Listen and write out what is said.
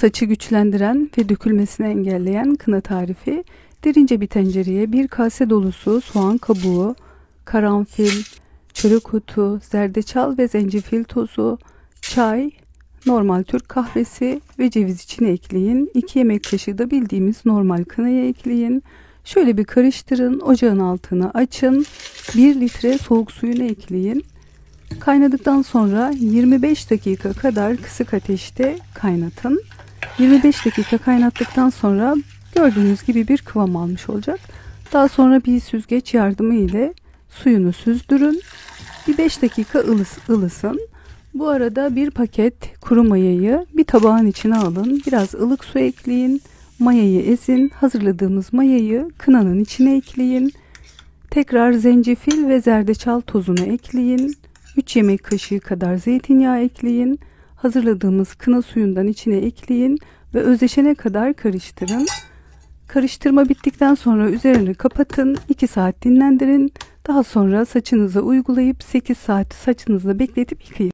Saçı güçlendiren ve dökülmesini engelleyen kına tarifi. Derince bir tencereye bir kase dolusu soğan kabuğu, karanfil, çörek otu, zerdeçal ve zencefil tozu, çay, normal Türk kahvesi ve ceviz içine ekleyin. 2 yemek kaşığı da bildiğimiz normal kınaya ekleyin. Şöyle bir karıştırın. Ocağın altını açın. 1 litre soğuk suyunu ekleyin. Kaynadıktan sonra 25 dakika kadar kısık ateşte kaynatın. 25 dakika kaynattıktan sonra gördüğünüz gibi bir kıvam almış olacak. Daha sonra bir süzgeç yardımı ile suyunu süzdürün. Bir 5 dakika ılıs, ılısın. Bu arada bir paket kuru mayayı bir tabağın içine alın. Biraz ılık su ekleyin. Mayayı ezin. Hazırladığımız mayayı kınanın içine ekleyin. Tekrar zencefil ve zerdeçal tozunu ekleyin. 3 yemek kaşığı kadar zeytinyağı ekleyin. Hazırladığımız kına suyundan içine ekleyin ve özleşene kadar karıştırın. Karıştırma bittikten sonra üzerini kapatın. 2 saat dinlendirin. Daha sonra saçınıza uygulayıp 8 saat saçınızda bekletip yıkayın.